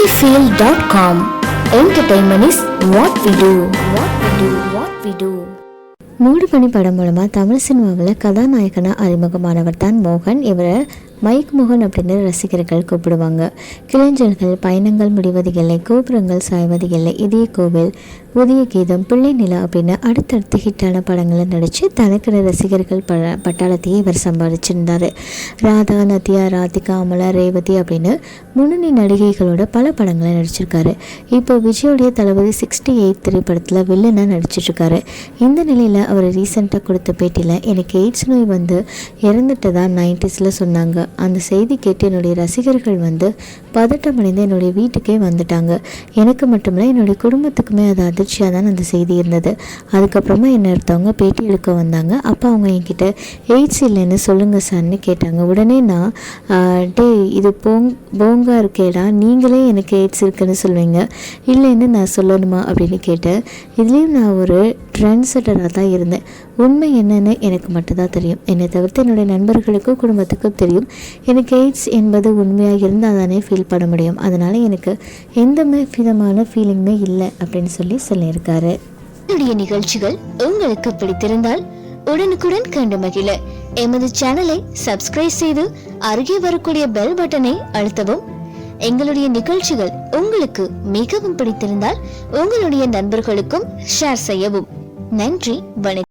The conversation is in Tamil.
Sunnyfield.com. Entertainment is what we do. What we do. What we do. மூடுபனி படம் மூலமாக தமிழ் சினிமாவில் கதாநாயகனாக அறிமுகமானவர் தான் மோகன் இவரை மைக் மோகன் அப்படின்னு ரசிகர்கள் கூப்பிடுவாங்க. கிளைஞர்கள் பயணங்கள் முடிவது இல்லை கோபுரங்கள் சாய்வது இல்லை. இதே கோவில் புதிய கீதம் பிள்ளை நிலா அப்படின்னு அடுத்தடுத்து ஹிட்டான படங்களை நடித்து தனக்கிற ரசிகர்கள் ப பட்டாளத்தையே இவர் சம்பாதிச்சிருந்தார். ராதா நதியா ராதிகா அமலா ரேவதி அப்படின்னு முன்னணி நடிகைகளோட பல படங்களை நடிச்சிருக்காரு. இப்போ விஜயோடைய தளபதி சிக்ஸ்டி எயிட் திரைப்படத்தில் வில்லனாக நடிச்சிட்ருக்காரு. இந்த நிலையில் அவர் ரீசெண்டாக கொடுத்த பேட்டியில் எனக்கு எய்ட்ஸ் நோய் வந்து இறந்துட்டதா நைன்டிஸில் சொன்னாங்க. அந்த செய்தி கேட்டு என்னுடைய ரசிகர்கள் வந்து பதட்டமடைந்து என்னுடைய வீட்டுக்கே வந்துட்டாங்க. எனக்கு மட்டுமில்லை என்னுடைய குடும்பத்துக்குமே அது அதிர்ச்சியாக தான் அந்த செய்தி இருந்தது. அதுக்கப்புறமா என்ன ஒருத்தவங்க பேட்டி எடுக்க வந்தாங்க. அப்போ அவங்க என்கிட்ட எய்ட்ஸ் இல்லைன்னு சொல்லுங்கள் சார்னு கேட்டாங்க. உடனே நான் டே டேய் இது போங் போங்கா இருக்கேடா. நீங்களே எனக்கு எய்ட்ஸ் இருக்குன்னு சொல்லுவீங்க. இல்லைன்னு நான் சொல்லணுமா? அப்படின்னு கேட்டேன். இதுலேயும் நான் ஒரு ட்ரெண்ட் செட்டராக தான் இருந்தேன். உண்மை என்னன்னு எனக்கு மட்டும்தான் தெரியும். என்னை தவிர்த்து என்னுடைய நண்பர்களுக்கும் குடும்பத்துக்கும் தெரியும். எனக்கு எய்ட்ஸ் என்பது உண்மையாக இருந்தால் தானே ஃபீல் பண்ண முடியும். அதனால் எனக்கு எந்த விதமான ஃபீலிங்குமே இல்லை அப்படின்னு சொல்லி சொல்லியிருக்காரு. என்னுடைய நிகழ்ச்சிகள் உங்களுக்கு பிடித்திருந்தால் உடனுக்குடன் கண்டு மகிழ. எமது சேனலை சப்ஸ்கிரைப் செய்து அருகே வரக்கூடிய பெல் பட்டனை அழுத்தவும். எங்களுடைய நிகழ்ச்சிகள் உங்களுக்கு மிகவும் பிடித்திருந்தால் உங்களுடைய நண்பர்களுக்கும் ஷேர் செய்யவும். நன்றி வணக்கம்.